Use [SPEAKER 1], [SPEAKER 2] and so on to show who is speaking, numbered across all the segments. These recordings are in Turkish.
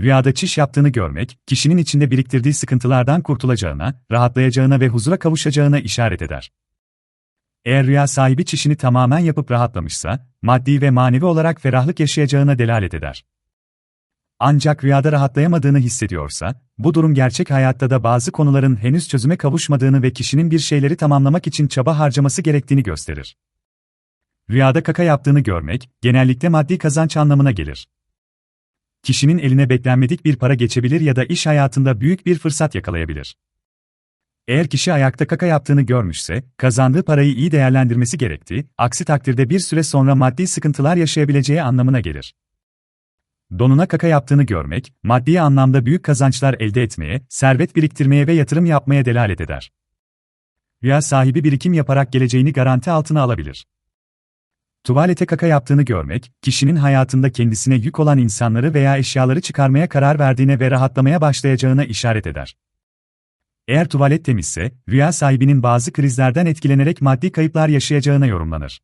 [SPEAKER 1] Rüyada çiş yaptığını görmek, kişinin içinde biriktirdiği sıkıntılardan kurtulacağına, rahatlayacağına ve huzura kavuşacağına işaret eder. Eğer rüya sahibi çişini tamamen yapıp rahatlamışsa, maddi ve manevi olarak ferahlık yaşayacağına delalet eder. Ancak rüyada rahatlayamadığını hissediyorsa, bu durum gerçek hayatta da bazı konuların henüz çözüme kavuşmadığını ve kişinin bir şeyleri tamamlamak için çaba harcaması gerektiğini gösterir. Rüyada kaka yaptığını görmek, genellikle maddi kazanç anlamına gelir. Kişinin eline beklenmedik bir para geçebilir ya da iş hayatında büyük bir fırsat yakalayabilir. Eğer kişi ayakta kaka yaptığını görmüşse, kazandığı parayı iyi değerlendirmesi gerektiği, aksi takdirde bir süre sonra maddi sıkıntılar yaşayabileceği anlamına gelir. Donuna kaka yaptığını görmek, maddi anlamda büyük kazançlar elde etmeye, servet biriktirmeye ve yatırım yapmaya delalet eder. Rüya sahibi birikim yaparak geleceğini garanti altına alabilir. Tuvalete kaka yaptığını görmek, kişinin hayatında kendisine yük olan insanları veya eşyaları çıkarmaya karar verdiğine ve rahatlamaya başlayacağına işaret eder. Eğer tuvalet temizse, rüya sahibinin bazı krizlerden etkilenerek maddi kayıplar yaşayacağına yorumlanır.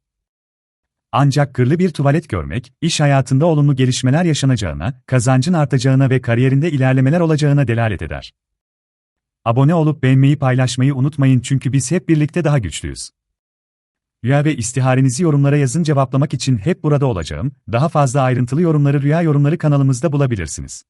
[SPEAKER 1] Ancak kırlı bir tuvalet görmek, iş hayatında olumlu gelişmeler yaşanacağına, kazancın artacağına ve kariyerinde ilerlemeler olacağına delalet eder. Abone olup beğenmeyi paylaşmayı unutmayın çünkü biz hep birlikte daha güçlüyüz. Rüya ve istiharenizi yorumlara yazın cevaplamak için hep burada olacağım. Daha fazla ayrıntılı yorumları Rüya Yorumları kanalımızda bulabilirsiniz.